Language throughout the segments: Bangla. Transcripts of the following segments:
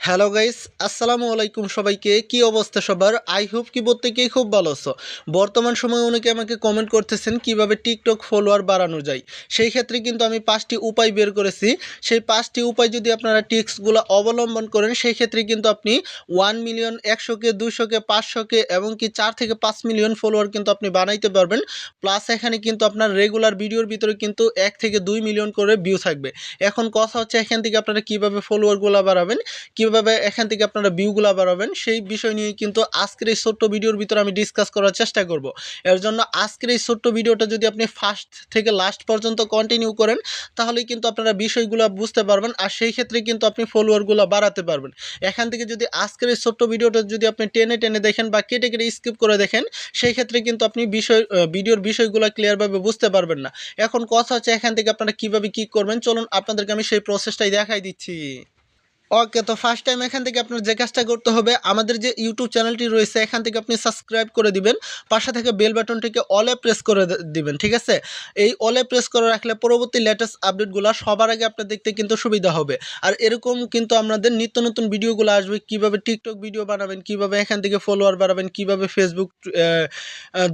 হ্যালো গাইস, আসসালামু আলাইকুম সবাইকে। কি অবস্থা সবার? আই হোপ কি প্রত্যেকেই খুব ভালো আছো। বর্তমান সময়ে অনেকে আমাকে কমেন্ট করতেছেন কীভাবে টিকটক ফলোয়ার বাড়ানো যায়। সেই ক্ষেত্রে কিন্তু আমি পাঁচটি উপায় বের করেছি। সেই পাঁচটি উপায় যদি আপনারা টিক্সগুলো অবলম্বন করেন, সেই ক্ষেত্রে কিন্তু আপনি ওয়ান মিলিয়ন একশোকে দুশোকে পাঁচশোকে এবং কি চার থেকে পাঁচ মিলিয়ন ফলোয়ার কিন্তু আপনি বানাইতে পারবেন। প্লাস এখানে কিন্তু আপনার রেগুলার ভিডিওর ভিতরে কিন্তু এক থেকে দুই মিলিয়ন করে ভিউ থাকবে। এখন কথা হচ্ছে এখান থেকে আপনারা কীভাবে ফলোয়ারগুলো বাড়াবেন কীভাবে এখান থেকে আপনারা ভিউগুলো বাড়াবেন, সেই বিষয় নিয়ে কিন্তু আজকের এই ছোট্ট ভিডিওর ভিতরে আমি ডিসকাস করার চেষ্টা করব। এর জন্য আজকের এই ছোট্ট ভিডিওটা যদি আপনি ফার্স্ট থেকে লাস্ট পর্যন্ত কন্টিনিউ করেন, তাহলেই কিন্তু আপনারা বিষয়গুলো বুঝতে পারবেন আর সেই ক্ষেত্রে কিন্তু আপনি ফলোয়ারগুলো বাড়াতে পারবেন। এখান থেকে যদি আজকের এই ছোট্ট ভিডিওটা যদি আপনি টেনে টেনে দেখেন বা কেটে কেটে স্কিপ করে দেখেন, সেই ক্ষেত্রে কিন্তু আপনি বিষয় ভিডিওর বিষয়গুলো ক্লিয়ারভাবে বুঝতে পারবেন না। এখন কথা হচ্ছে এখান থেকে আপনারা কীভাবে কি করবেন, চলুন আপনাদেরকে আমি সেই প্রসেসটাই দেখাই দিচ্ছি। ওকে তো ফার্স্ট টাইম এখান থেকে আপনার যে কাজটা করতে হবে, আমাদের যে ইউটিউব চ্যানেলটি রয়েছে, এখান থেকে আপনি সাবস্ক্রাইব করে দিবেন। পাশে থেকে বেল বাটনটিকে অলে প্রেস করে দিবেন, ঠিক আছে? এই অলে প্রেস করে রাখলে পরবর্তী লেটেস্ট আপডেটগুলো সবার আগে আপনার দেখতে কিন্তু সুবিধা হবে। আর এরকম কিন্তু আমাদের নিত্য নতুন ভিডিওগুলো আসবে, কীভাবে টিকটক ভিডিও বানাবেন, কীভাবে এখান থেকে ফলোয়ার বাড়াবেন, কীভাবে ফেসবুক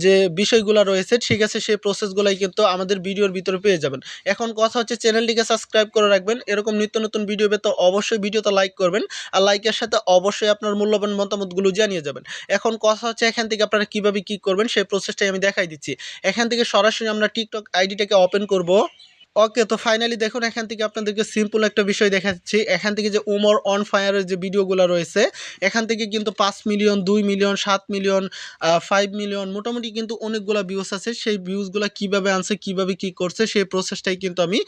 যে বিষয়গুলো রয়েছে, ঠিক আছে, সেই প্রসেসগুলাই কিন্তু আমাদের ভিডিওর ভিতরে পেয়ে যাবেন। এখন কথা হচ্ছে চ্যানেলটিকে সাবস্ক্রাইব করে রাখবেন। এরকম নিত্য নতুন ভিডিও পেতে অবশ্যই ভিডিওতে লাইক করবেন, আর লাইকের সাথে অবশ্যই আপনার মূল্যবান মতামতগুলো জানিয়ে যাবেন। এখন কথা হচ্ছে এখান থেকে আপনারা কীভাবে কি করবেন, সেই প্রসেসটাই আমি দেখাই দিচ্ছি। এখান থেকে সরাসরি আমরা টিকটক আইডিটাকে ওপেন করব। ওকে তো ফাইনালি দেখুন, এখান থেকে আপনাদেরকে সিম্পল একটা বিষয় দেখাচ্ছি। এখান থেকে যে উমর অন ফায়ারের যে ভিডিওগুলো রয়েছে, এখান থেকে কিন্তু পাঁচ মিলিয়ন দুই মিলিয়ন সাত মিলিয়ন ফাইভ মিলিয়ন মোটামুটি কিন্তু অনেকগুলো ভিউজ আছে। সেই ভিউজগুলো কীভাবে আনছে, কীভাবে কি করছে, সেই প্রসেসটাই কিন্তু আমি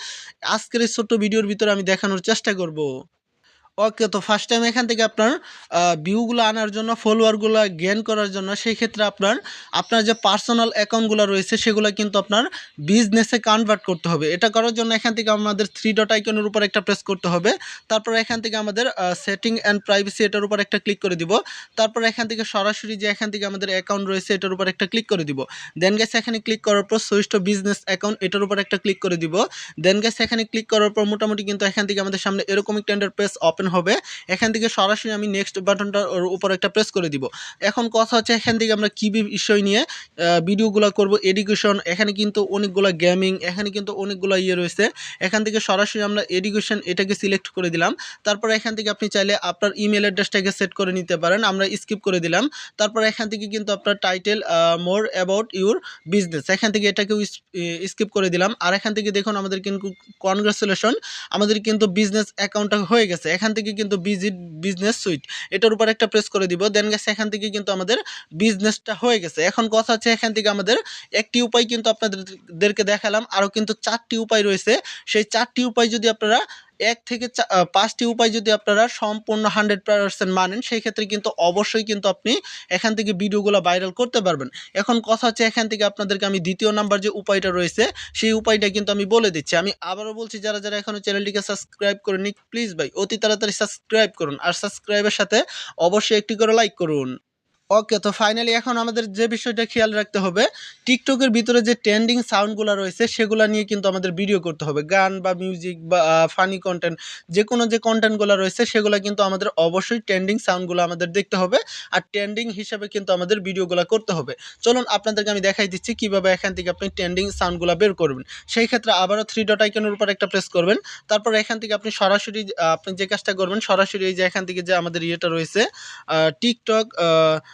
আজকের এই ছোট্ট ভিডিওর ভিতরে আমি দেখানোর চেষ্টা করব। ওকে, তো ফার্স্ট টাইম এখান থেকে আপনার ভিউগুলো আনার জন্য ফলোয়ারগুলো গেন করার জন্য, সেই ক্ষেত্রে আপনার আপনার যে পার্সোনাল অ্যাকাউন্টগুলো রয়েছে, সেগুলো কিন্তু আপনার বিজনেসে কনভার্ট করতে হবে। এটা করার জন্য এখান থেকে আমাদের থ্রি ডট আইকনের উপর একটা প্রেস করতে হবে। তারপর এখান থেকে আমাদের সেটিং অ্যান্ড প্রাইভেসি এটার উপর একটা ক্লিক করে দিব। তারপর এখান থেকে সরাসরি যে এখান থেকে আমাদের অ্যাকাউন্ট রয়েছে, এটার উপর একটা ক্লিক করে দিব। দেন গেছে এখানে ক্লিক করার পর সুইচ টু বিজনেস অ্যাকাউন্ট এটার উপর একটা ক্লিক করে দিব। দেন গেছে এখানে ক্লিক করার পর মোটামুটি কিন্তু এখান থেকে আমাদের সামনে এরকম একটা পেজ ওপেন হবে, এখান থেকে সরাসরি আমি নেক্সট বাটনটার উপর একটা প্রেস করে দিব। এখন কথা হচ্ছে এখান থেকে আমরা কী বিষয় নিয়ে ভিডিওগুলো করব এডুকেশন এখানে কিন্তু অনেকগুলো গেমিং এখানে কিন্তু অনেকগুলো ইয়ে রয়েছে। এখান থেকে সরাসরি আমরা এডুকেশন এটাকে সিলেক্ট করে দিলাম। তারপর এখান থেকে আপনি চাইলে আপনার ইমেল অ্যাড্রেসটাকে সেট করে নিতে পারেন, আমরা স্কিপ করে দিলাম। তারপর এখান থেকে কিন্তু আপনার title more about your business এখান থেকে এটাকেও স্কিপ করে দিলাম। আর এখান থেকে দেখুন আমাদের কিন্তু কনগ্রাচুলেশন আমাদের কিন্তু বিজনেস অ্যাকাউন্টটা হয়ে গেছে। এখান থেকে কিন্তু বিজিট বিজনেস সুইট এটার উপর একটা প্রেস করে দিব দেন গেছে এখান থেকে কিন্তু আমাদের বিজনেসটা হয়ে গেছে। এখন কথা হচ্ছে এখান থেকে আমাদের একটি উপায় কিন্তু আপনাদেরকে দেখালাম, আরও কিন্তু চারটি উপায় রয়েছে। সেই চারটি উপায় যদি আপনারা এক থেকে পাঁচটি উপায় যদি আপনারা সম্পূর্ণ হান্ড্রেড পার্সেন্ট মানেন সেই ক্ষেত্রে কিন্তু অবশ্যই কিন্তু আপনি এখান থেকে ভিডিওগুলো ভাইরাল করতে পারবেন। এখন কথা হচ্ছে এখান থেকে আপনাদেরকে আমি দ্বিতীয় নাম্বার যে উপায়টা রয়েছে, সেই উপায়টা কিন্তু আমি বলে দিচ্ছি। আমি আবারও বলছি, যারা যারা এখনও চ্যানেলটিকে সাবস্ক্রাইব করেনি প্লিজ ভাই, অতি তাড়াতাড়ি সাবস্ক্রাইব করুন। আর সাবস্ক্রাইবের সাথে অবশ্যই একটি করে লাইক করুন। ওকে তো ফাইনালি এখন আমাদের যে বিষয়টা খেয়াল রাখতে হবে টিকটকের ভিতরে যে ট্রেন্ডিং সাউন্ডগুলো রয়েছে, সেগুলো নিয়ে কিন্তু আমাদের ভিডিও করতে হবে। গান বা মিউজিক বা ফানি কন্টেন্ট যে কোনো যে কন্টেন্টগুলো রয়েছে, সেগুলো কিন্তু আমাদের অবশ্যই ট্রেন্ডিং সাউন্ডগুলো আমাদের দেখতে হবে আর ট্রেন্ডিং হিসাবে কিন্তু আমাদের ভিডিওগুলো করতে হবে। চলুন আপনাদেরকে আমি দেখাই দিচ্ছি কীভাবে এখান থেকে আপনি ট্রেন্ডিং সাউন্ডগুলো বের করবেন। সেই ক্ষেত্রে আবারও থ্রি ডট আইকনের উপর একটা প্রেস করবেন। তারপর এখান থেকে আপনি সরাসরি আপনি যে কাজটা করবেন, সরাসরি এই যে এখান থেকে যে আমাদের ইয়েটা রয়েছে টিকটক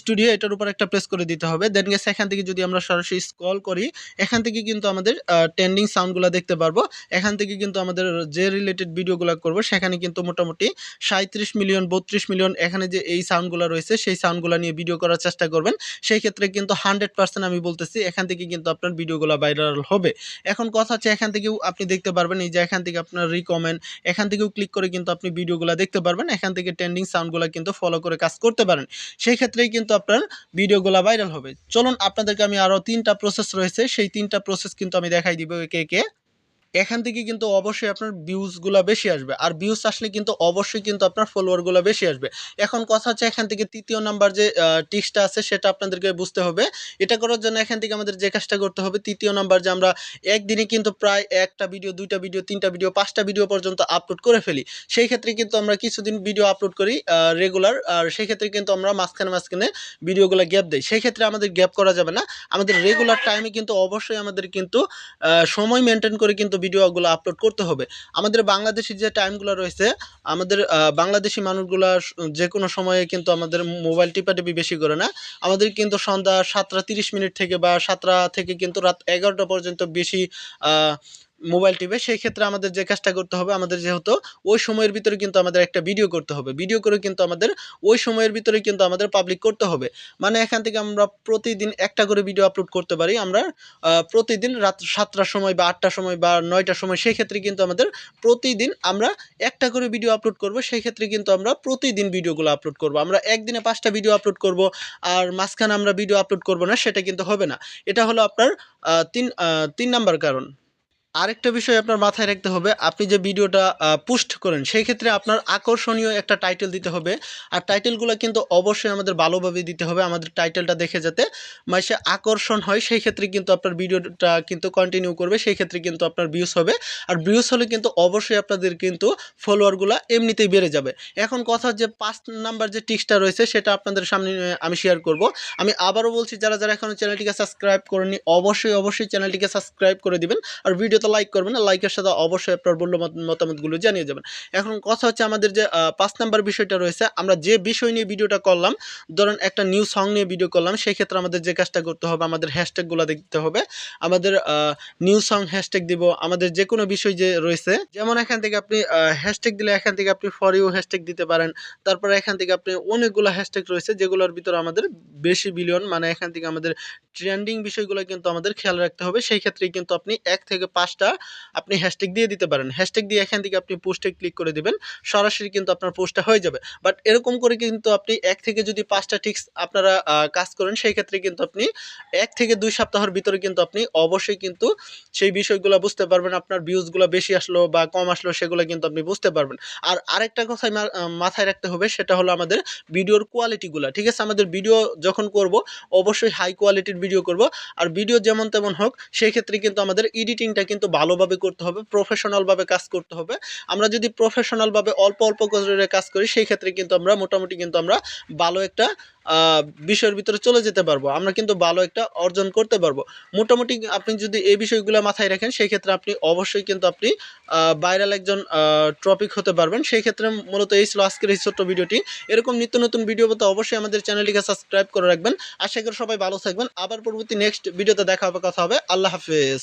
স্টুডিও এটার উপর একটা প্রেস করে দিতে হবে। দেন গেছে এখান থেকে যদি আমরা সরাসরি স্ক্রল করি, এখান থেকে কিন্তু আমাদের ট্রেন্ডিং সাউন্ডগুলো দেখতে পারব। এখান থেকে কিন্তু আমাদের যে রিলেটেড ভিডিওগুলো করব, সেখানে কিন্তু মোটামুটি সাঁত্রিশ মিলিয়ন বত্রিশ মিলিয়ন এখানে যে এই সাউন্ডগুলো রয়েছে, সেই সাউন্ডগুলো নিয়ে ভিডিও করার চেষ্টা করবেন। সেই ক্ষেত্রে কিন্তু হান্ড্রেড পার্সেন্ট আমি বলতেছি, এখান থেকে কিন্তু আপনার ভিডিওগুলো ভাইরাল হবে। এখন কথা হচ্ছে, এখান থেকেও আপনি দেখতে পারবেন, এই যে এখান থেকে আপনার রিকমেন্ড এখান থেকেও ক্লিক করে কিন্তু আপনি ভিডিওগুলো দেখতে পারবেন, এখান থেকে ট্রেন্ডিং সাউন্ডগুলো কিন্তু ফলো করে কাজ করতে পারেন। সেই ক্ষেত্রেই কিন্তু আপনার ভিডিওগুলো ভাইরাল হবে। চলুন, আপনাদেরকে আমি আরও তিনটা প্রসেস রয়েছে। সেই তিনটা প্রসেস কিন্তু আমি দেখাই দিব একে একে এখান থেকে কিন্তু অবশ্যই আপনার ভিউজগুলো বেশি আসবে। আর ভিউজ আসলে কিন্তু অবশ্যই কিন্তু আপনার ফলোয়ারগুলো বেশি আসবে। এখন কথা হচ্ছে এখান থেকে তৃতীয় নাম্বার যে টিক্সটা আছে সেটা আপনাদেরকে বুঝতে হবে। এটা করার জন্য এখান থেকে আমাদের যে কাজটা করতে হবে, তৃতীয় নাম্বার যে আমরা একদিনে কিন্তু প্রায় একটা ভিডিও দুইটা ভিডিও তিনটা ভিডিও পাঁচটা ভিডিও পর্যন্ত আপলোড করে ফেলি। সেই ক্ষেত্রে কিন্তু আমরা কিছুদিন ভিডিও আপলোড করি রেগুলার আর সেই ক্ষেত্রে কিন্তু আমরা মাঝখানে মাঝখানে ভিডিওগুলো গ্যাপ দিই। সেই ক্ষেত্রে আমাদের গ্যাপ করা যাবে না। আমাদের রেগুলার টাইমে কিন্তু অবশ্যই আমাদের কিন্তু সময় মেনটেন করে কিন্তু ভিডিওগুলো আপলোড করতে হবে। আমাদের বাংলাদেশি যে টাইমগুলো রয়েছে, আমাদের বাংলাদেশি মানুষগুলো যে কোনো সময়ে কিন্তু আমাদের মোবাইল টিপাটিপি বেশি করে না। আমাদের কিন্তু সন্ধ্যা সাতটা তিরিশ মিনিট থেকে বা সাতটা থেকে কিন্তু রাত এগারোটা পর্যন্ত বেশি মোবাইল টিপে, সেই ক্ষেত্রে আমাদের যে কাজটা করতে হবে, আমাদের যেহেতু ওই সময়ের ভিতরে কিন্তু আমাদের একটা ভিডিও করতে হবে। ভিডিও করে কিন্তু আমাদের ওই সময়ের ভিতরে কিন্তু আমাদের পাবলিক করতে হবে। মানে এখান থেকে আমরা প্রতিদিন একটা করে ভিডিও আপলোড করতে পারি। আমরা প্রতিদিন রাত সাতটার সময় বা আটটার সময় বা নয়টার সময়, সেই ক্ষেত্রে কিন্তু আমাদের প্রতিদিন আমরা একটা করে ভিডিও আপলোড করব। সেই ক্ষেত্রে কিন্তু আমরা প্রতিদিন ভিডিওগুলো আপলোড করব। আমরা একদিনে পাঁচটা ভিডিও আপলোড করব আর মাঝখানে আমরা ভিডিও আপলোড করব না, সেটা কিন্তু হবে না। এটা হলো আপনার তিন তিন নাম্বার কারণ। আরেকটা বিষয় আপনার মাথায় রাখতে হবে, আপনি যে ভিডিওটা পোস্ট করেন, সেই ক্ষেত্রে আপনার আকর্ষণীয় একটা টাইটেল দিতে হবে। আর টাইটেলগুলো কিন্তু অবশ্যই আমাদের ভালোভাবে দিতে হবে, আমাদের টাইটেলটা দেখে যাতে মাসে আকর্ষণ হয়, সেই ক্ষেত্রে কিন্তু আপনার ভিডিওটা কিন্তু কন্টিনিউ করবে, সেই ক্ষেত্রে কিন্তু আপনার ভিউজ হবে। আর ভিউজ হলে কিন্তু অবশ্যই আপনাদের কিন্তু ফলোয়ারগুলো এমনিতেই বেড়ে যাবে। এখন কথা যে পাঁচ নাম্বার যে টিক্সটা রয়েছে, সেটা আপনাদের সামনে আমি শেয়ার করব। আমি আবারও বলছি, যারা যারা এখনও চ্যানেলটিকে সাবস্ক্রাইব করেনি অবশ্যই অবশ্যই চ্যানেলটিকে সাবস্ক্রাইব করে দিবেন। আর ভিডিওতে লাইক করবেন লাইকের সাথে অবশ্যই আপনার মূল্য মতামতগুলো জানিয়ে যাবেন। এখন কথা হচ্ছে আমাদের যে পাঁচ নাম্বার বিষয়টা রয়েছে, আমরা যে বিষয় নিয়ে ভিডিওটা করলাম, ধরেন একটা নিউ সং নিয়ে ভিডিও করলাম সেই ক্ষেত্রে আমাদের যে কাজটা করতে হবে, আমাদের হ্যাশট্যাগুলো দেখতে হবে, আমাদের নিউ সং হ্যাশট্যাগ দিব, আমাদের যে কোনো বিষয় যে রয়েছে, যেমন এখান থেকে আপনি হ্যাশট্যাগ দিলে এখান থেকে আপনি ফর ইউ হ্যাশট্যাগ দিতে পারেন, তারপরে এখান থেকে আপনি অনেকগুলো হ্যাশট্যাগ রয়েছে, যেগুলোর ভিতরে আমাদের বেশি বিলিয়ন মানে এখান থেকে আমাদের ট্রেন্ডিং বিষয়গুলো কিন্তু আমাদের খেয়াল রাখতে হবে, সেই ক্ষেত্রে কিন্তু আপনি এক থেকে পাঁচটা আপনি হ্যাশট্যাগ দিয়ে দিতে পারেন। হ্যাশট্যাগ দিয়ে এখান থেকে আপনি পোস্টে ক্লিক করে দিবেন, সরাসরি কিন্তু আপনার পোস্টটা হয়ে যাবে। বাট এরকম করে কিন্তু আপনি এক থেকে যদি পাঁচটা টিক্স আপনারা কাজ করেন, সেই ক্ষেত্রে কিন্তু আপনি এক থেকে দুই সপ্তাহের ভিতরে কিন্তু আপনি অবশ্যই কিন্তু সেই বিষয়গুলো বুঝতে পারবেন, আপনার ভিউজগুলো বেশি আসলো বা কম আসলো সেগুলো কিন্তু আপনি বুঝতে পারবেন। আর আরেকটা কথা মাথায় রাখতে হবে, সেটা হলো আমাদের ভিডিওর কোয়ালিটিগুলো ঠিক আছে? আমাদের ভিডিও যখন করব, অবশ্যই হাই কোয়ালিটির ভিডিও করব। আর ভিডিও যেমন তেমন হোক, সেই ক্ষেত্রে কিন্তু আমাদের এডিটিংটা কিন্তু ভালোভাবে করতে হবে প্রফেশনালভাবে কাজ করতে হবে। আমরা যদি প্রফেশনালভাবে অল্প অল্প করে কাজ করি, সেই ক্ষেত্রে কিন্তু আমরা মোটামুটি কিন্তু আমরা ভালো একটা বিষয়ের ভিতরে চলে যেতে পারব। আমরা কিন্তু ভালো একটা অর্জন করতে পারব। মোটামুটি আপনি যদি এই বিষয়গুলো মাথায় রাখেন, সেই ক্ষেত্রে আপনি অবশ্যই কিন্তু আপনি ভাইরাল একজন টপিক হতে পারবেন। সেই ক্ষেত্রে মূলত এই ছিল আজকের এই ছোট্ট ভিডিওটি। এরকম নিত্য নতুন ভিডিও পেতে অবশ্যই আমাদের চ্যানেলটিকে সাবস্ক্রাইব করে রাখবেন। আশা করি সবাই ভালো থাকবেন। আবার পরবর্তী নেক্সট ভিডিওতে দেখা হবে, কথা হবে। আল্লাহ হাফেজ।